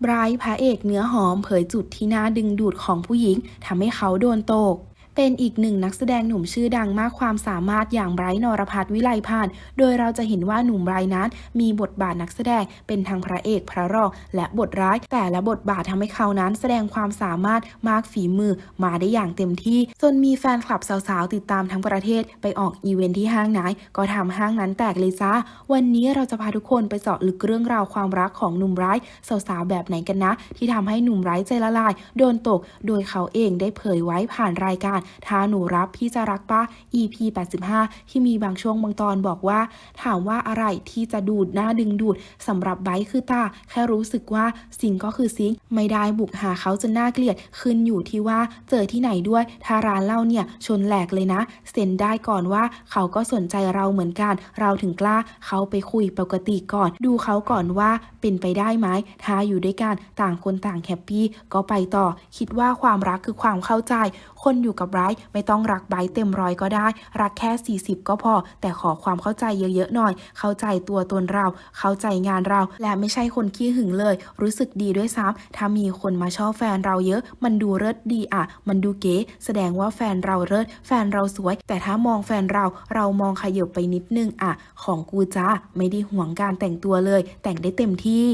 ไบรท์พระเอกเนื้อหอมเผยจุดที่น่าดึงดูดของผู้หญิงทำให้เขาโดนตก เป็นอีกหนึ่งนักแสดงหนุ่มชื่อดังมากความสามารถอย่างไบรท์นรพัฒน์วิไลพาน โดยเราจะเห็นว่าหนุ่มไบรท์นั้นมีบทบาทนักแสดงเป็นทั้งพระเอกพระรองและบทร้าย แต่ละบทบาททำให้เขานั้นแสดงความสามารถมากฝีมือมาได้อย่างเต็มที่จนมีแฟนคลับสาวๆ ติดตามทั้งประเทศไปออกอีเวนท์ที่ห้างไหนก็ทำห้างนั้นแตกเลยจ้าวันนี้เราจะพาทุกคนไปเจาะลึกเรื่องราวความรักของหนุ่มไบรท์สาวๆแบบไหนกันนะ ที่ทำให้หนุ่มไบรท์ใจละลาย โดนตก โดยเขาเองได้เผยไว้ผ่านรายการถ้าหนูรับพี่จะรักป้า EP 85 ที่มีบางช่วงบางตอนบอกว่า ถามว่าอะไรที่จะดูดหน้าดึงดูดสำหรับไบคือตา แค่รู้สึกว่าสิ่งก็คือสิ่งไม่ได้บุกหาเขาจนน่าเกลียดขึ้นอยู่ที่ว่าเจอที่ไหนด้วยถ้าร้านเหล้าเนี่ยชนแหลกเลยนะ เซ็นได้ก่อนว่าเขาก็สนใจเราเหมือนกัน เราถึงกล้าเขาไปคุยปกติก่อน ดูเขาก่อนว่าเป็นไปได้ไหมถ้าอยู่ด้วยกันต่างคนต่างแฮปปี้ก็ไปต่อ คิดว่าความรักคือความเข้าใจ คนอยู่กับไรท์ไม่ต้องรักไบท์เต็มร้อยก็ได้ รักแค่ 40 ก็พอ แต่ขอความเข้าใจเยอะๆหน่อย เข้าใจตัวตนเรา เข้าใจงานเรา และไม่ใช่คนขี้หึงเลย รู้สึกดีด้วยซ้ำถ้ามีคนมาชอบแฟนเราเยอะ มันดูเลิศดีอะ มันดูเก๋ แสดงว่าแฟนเราเลิศแฟนเราสวย แต่ถ้ามองแฟนเรา เรามองขยบไปนิดนึงอะ ของกูจ้าไม่ได้ห่วงการแต่งตัวเลย แต่งได้เต็มที่